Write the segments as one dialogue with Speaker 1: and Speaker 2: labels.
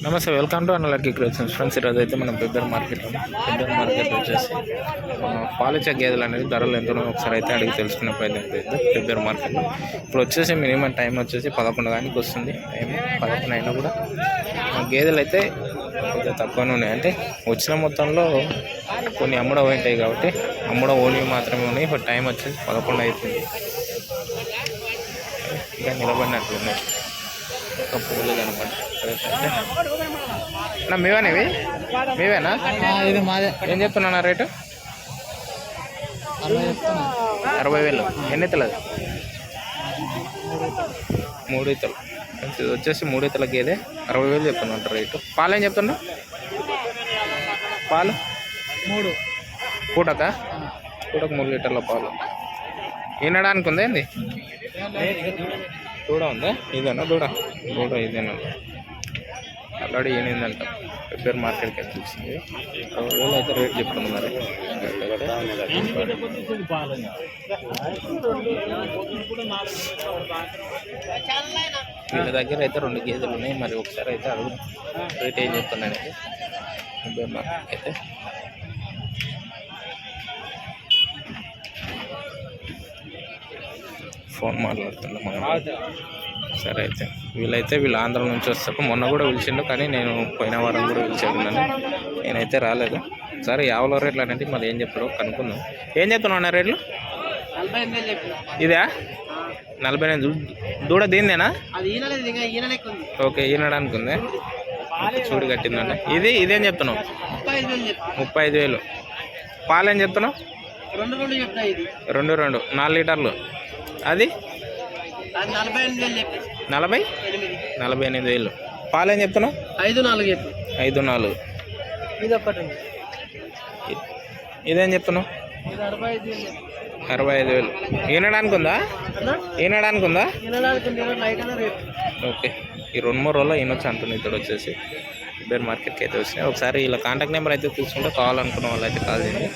Speaker 1: నమస్తే welcome to అన్నలకి creations friends ఈరోజు అయితే మనం పెద్దర్ మార్కెట్ పెద్దర్ మార్కెట్ వచ్చేసి ఆ, పాలిచ్చే గేదెలు అనేది ధరలు ఎంతనో ఒకసారి అయితే అడిగి తెలుసుకునే ప్రయత్నం అయితే పెద్దర్ మార్కెట్లో ఇప్పుడు వచ్చేసి మినిమం టైం వచ్చేసి పదకొండు దానికి వస్తుంది టైం పదకొండు అయినా కూడా. గేదెలు అయితే కొంచెం తక్కువనే ఉన్నాయి. అంటే వచ్చిన మొత్తంలో కొన్ని అమ్మడం ఉంటాయి కాబట్టి అమ్మడం ఓన్లీ మాత్రమే ఉన్నాయి. ఇప్పుడు టైం వచ్చేసి పదకొండు అవుతుంది. ఇంకా నిలబడినట్లున్నాయి. ఒక పూలు కనపడి నా మీవేనా ఇవి? మీవేనా?
Speaker 2: ఇది మాదే.
Speaker 1: ఏం చెప్తున్నా రేటు?
Speaker 2: అరవై
Speaker 1: వేలు. ఎన్ని ఇతలు అది? మూడు ఇతలు. ఇది వచ్చేసి మూడు ఇతల గేదె. అరవై వేలు చెప్తున్నా రేటు. పాలు ఏం చెప్తున్నా? పాలు?
Speaker 2: మూడు.
Speaker 1: పూటక? పూటకు మూడు లీటర్ల పాలు. ఈనడానికి ఉందా ఏంది? దూడ ఉందా? ఇదేనా దూడ? దూడ ఇదేనా? ఆల్రెడీ ఏనిందంట పెప్పర్ మార్కెట్కి అయితే వచ్చింది అరవై అయితే రేట్ చెప్తున్నారు వీళ్ళ దగ్గర అయితే రెండు గేదెలు ఉన్నాయి. మరి ఒకసారి అయితే అడుగు. రేట్ ఏం చెప్తున్నాను పెప్పర్ మార్కెట్కి అయితే. ఫోన్ మాట్లాడుతున్నాం మనం. సరే అయితే. వీళ్ళైతే వీళ్ళు ఆంధ్ర నుంచి వస్తారు. మొన్న కూడా పిలిచిండు కానీ నేను పోయిన వారం కూడా పిలిచాను నేనైతే రాలేదు. సరే యావలో రేట్లు అనేది మరి ఏం చెప్తారో కనుక్కుందాం. ఏం చెప్తున్నావు అన్న రేట్లు? ఇదా? నలభై ఎనిమిది. దూడ దీనిదేనా ఓకే ఈనడానికి ఉంది. చూడు కట్టిందంటే ఇది ఇదేం చెప్తున్నావు?
Speaker 2: ముప్పై ఐదు వేలు.
Speaker 1: పాలు ఏం చెప్తున్నావు?
Speaker 2: రెండు రెండు.
Speaker 1: నాలుగు లీటర్లు. అది?
Speaker 2: నలభై
Speaker 1: నలభై?
Speaker 2: ఎనిమిది.
Speaker 1: వేలు. పాలు ఏం చెప్తున్నావు?
Speaker 2: ఐదు నాలుగు చెప్పి.
Speaker 1: ఐదు నాలుగు.
Speaker 2: ఇది
Speaker 1: చెప్తున్నావు?
Speaker 2: అరవై ఐదు వేలు
Speaker 1: ఈనడానికి ఉందా?
Speaker 2: అన్నా?
Speaker 1: ఈనడానికి ఉందా? ఓకే. ఈ రెండు మూడు రోజుల్లో ఈనొచ్చు అంటుంది ఇతడు వచ్చేసి. బేర్ మార్కెట్కి అయితే వచ్చినాయి. ఒకసారి ఇలా కాంటాక్ట్ నెంబర్ అయితే తీసుకుంటే కావాలనుకున్న వాళ్ళు అయితే కాల్ చేయండి.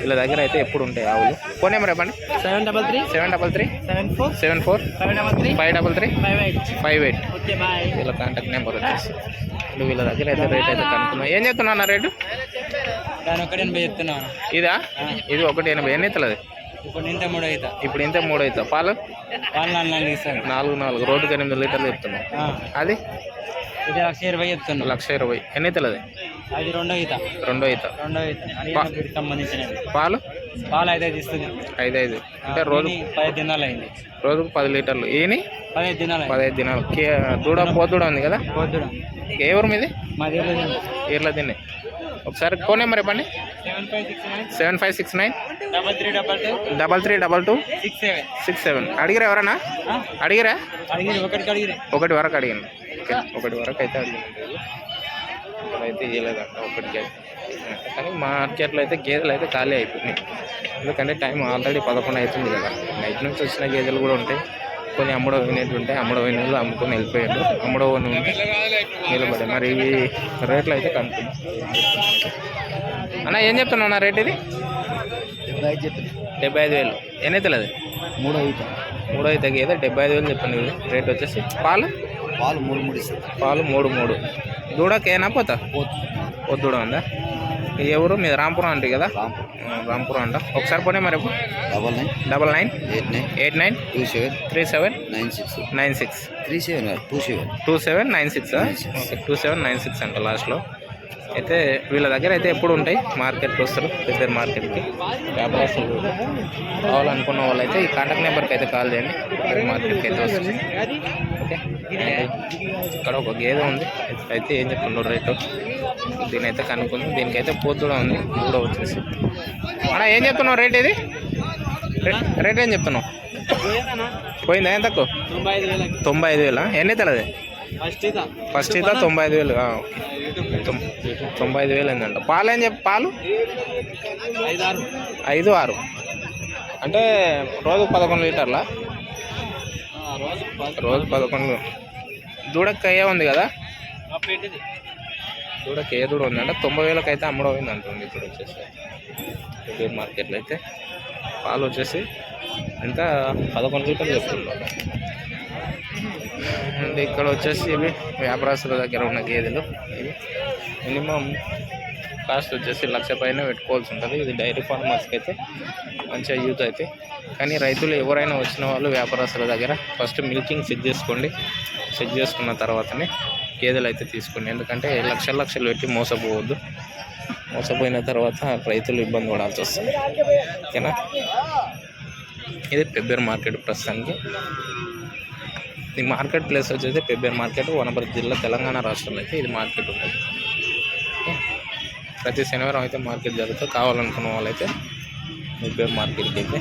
Speaker 1: వీళ్ళ దగ్గర అయితే ఎప్పుడు ఉంటాయి ఆవులు? ఫోన్ నెంబర్ ఇవ్వండి
Speaker 2: seven double three
Speaker 1: seven double three
Speaker 2: seven four
Speaker 1: seven four
Speaker 2: five double three
Speaker 1: five double three
Speaker 2: five eight
Speaker 1: five eight వీళ్ళ కాంటాక్ట్ నెంబర్ వచ్చేసి. వీళ్ళ దగ్గర అయితే రేట్ అయితే కనుక్కున్నాం. ఏం చెప్తున్నా రేటు
Speaker 2: దాని ఒకటి ఎనభై చెప్తున్నాను
Speaker 1: ఇదా? ఇది ఒకటి ఎనభై. ఎన్ని అవుతుంది
Speaker 2: ఇప్పుడు ఇంత మూడు అవుతా
Speaker 1: ఇప్పుడు ఇంత మూడు అవుతా పాలు?
Speaker 2: వాళ్ళు నాలుగు నాలుగు ఇస్తాను
Speaker 1: నాలుగు నాలుగు. రోడ్డుకి ఎనిమిది లీటర్లు చెప్తున్నాం అది?
Speaker 2: ఇది లక్ష ఇరవై చెప్తున్నా.
Speaker 1: లక్ష ఇరవై. ఎన్ని అవుతుంది
Speaker 2: అది? రెండో ఈత
Speaker 1: రెండో అవుతా
Speaker 2: రెండో ఈత సంబంధించినది
Speaker 1: పాలు?
Speaker 2: పాలు అయితే ఇస్తుంది
Speaker 1: ఐదు ఐదు. అంటే రోజు
Speaker 2: పదిహేను దినాలు అయింది.
Speaker 1: రోజుకు పది లీటర్లు. ఈని
Speaker 2: పదిహేను దినాలు
Speaker 1: పదహైదు దినాలు. దూడ పోతుడ ఉంది కదా?
Speaker 2: పొద్దున
Speaker 1: ఏ ఊరు మీది?
Speaker 2: మా దగ్గర
Speaker 1: ఈర్ల తిని ఒకసారి ఫోన్ నెంబర్ ఇవ్వండి.
Speaker 2: Seven five six nine. Double three double two.
Speaker 1: Three double two
Speaker 2: six seven.
Speaker 1: అడిగిరా ఎవరన్నా? అడిగిరా? ఒకటి వరకు అడిగాను ఓకే ఒకటి వరకు అయితే అడిగాను అయితే ఇవ్వలేదంట ఒకటికి అయితే కానీ మార్కెట్లో అయితే గేదెలు అయితే ఖాళీ అయిపోయినాయి. ఎందుకంటే టైం ఆల్రెడీ పదకొండు అవుతుంది కదా. నైట్ నుంచి వచ్చిన గేదెలు కూడా ఉంటాయి. కొన్ని అమ్ముడ పోయినట్టు ఉంటాయి అమ్ముడ పోయిన వాళ్ళు అమ్ముకొని వెళ్ళిపోయారు. అమ్ముడ ఉంటే నిలబడి మరి ఇవి రేట్లు అయితే కనుక్కున్నాం అన్న ఏం చెప్తున్నావు అన్న రేట్ ఇది? డెబ్బై ఐదు వేలు. ఎన్ని అవుతుంది అది?
Speaker 2: మూడో ఈత.
Speaker 1: మూడో అయితే గేదె డెబ్బై ఐదు వేలు చెప్పండి ఇది. రేట్ వచ్చేసి పాలు?
Speaker 2: పాలు మూడు మూడు
Speaker 1: పాలు మూడు మూడు. దూడకేనా పోతా? పొద్దుడ ఉందా? ఏ ఊరు? మీద రాంపురం అంటే కదా? రాంపురం. అంట. ఒకసారి పోనీ మరి
Speaker 2: double nine.
Speaker 1: Double nine.
Speaker 2: Eight nine.
Speaker 1: Eight nine.
Speaker 2: Two seven.
Speaker 1: Three seven.
Speaker 2: Nine six.
Speaker 1: Nine six.
Speaker 2: Three seven two seven.
Speaker 1: Two seven nine six. Okay two seven nine six అంట లాస్ట్లో. అయితే వీళ్ళ దగ్గర అయితే ఎప్పుడు ఉంటాయి? మార్కెట్కి వస్తారు పెద్ద మార్కెట్కి. వ్యాపారస్తులు కావాలనుకున్న వాళ్ళు అయితే ఈ కాంటాక్ట్ నెంబర్కి అయితే కాల్ చేయండి మార్కెట్కి అయితే వస్తుంది ఓకే? ఇక్కడ ఒక గేదె ఉంది అయితే ఏం చెప్తుండ్రు రేటు. దీని అయితే కనుక్కుంది. దీనికైతే పోతు కూడా ఉంది కూడా వచ్చేసి. అన్న ఏం చెప్తున్నావు రేట్ ఇది? రేట్ ఏం చెప్తున్నావు? పోయిందా? ఎంత తక్కువ
Speaker 2: తొంభై ఐదు వేలకి.
Speaker 1: తొంభై ఐదు వేలా? ఎన్ని తెలది
Speaker 2: ఫస్ట్
Speaker 1: అయితే తొంభై ఐదు వేలు తొంభై ఐదు వేలు అయిందంట పాలు ఏం చెప్పి పాలు?
Speaker 2: ఐదు ఆరు.
Speaker 1: అంటే రోజు పదకొండు లీటర్లా?
Speaker 2: రోజు
Speaker 1: పదకొండు. దూడకి అయ్యే ఉంది కదా? దూడకి ఏ దూడ ఉందంటే? తొంభై వేలకు అయితే అమ్మడమైంది అంటుంది ఇప్పుడు వచ్చేసి. మార్కెట్లో అయితే. పాలు వచ్చేసి ఎంత? పదకొండు లీటర్లు చెప్తున్నారు. అండ్ ఇక్కడ వచ్చేసి ఇవి వ్యాపారస్తుల దగ్గర ఉన్న గేదెలు. ఇవి మినిమం కాస్ట్ వచ్చేసి లక్ష పైన పెట్టుకోవాల్సి ఉంటుంది. ఇది డైరీ ఫార్మర్స్కి అయితే మంచిగా యూజ్ అయితే. కానీ రైతులు ఎవరైనా వచ్చిన వాళ్ళు వ్యాపారస్తుల దగ్గర ఫస్ట్ మిల్కింగ్ చెక్ చేసుకోండి. చెక్ చేసుకున్న తర్వాతనే గేదెలు అయితే తీసుకోండి. ఎందుకంటే లక్షల లక్షలు పెట్టి మోసపోవద్దు. మోసపోయిన తర్వాత రైతులు ఇబ్బంది పడాల్సి వస్తుంది. ఓకేనా? ఇది పెబ్బేరు మార్కెట్ ప్రస్తుతానికి. ఈ మార్కెట్ ప్లేస్ వచ్చేసి పెబ్బేరు మార్కెట్ వనపర్తి జిల్లా తెలంగాణ రాష్ట్రంలో అయితే ఇది మార్కెట్ ఉంటుంది. ప్రతి శనివారం అయితే మార్కెట్ జరుగుతుంది కావాలనుకున్న వాళ్ళైతే పెబ్బేరు మార్కెట్కి అయితే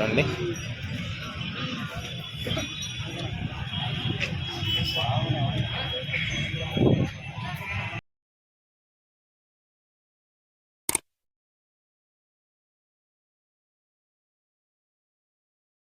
Speaker 1: రండి.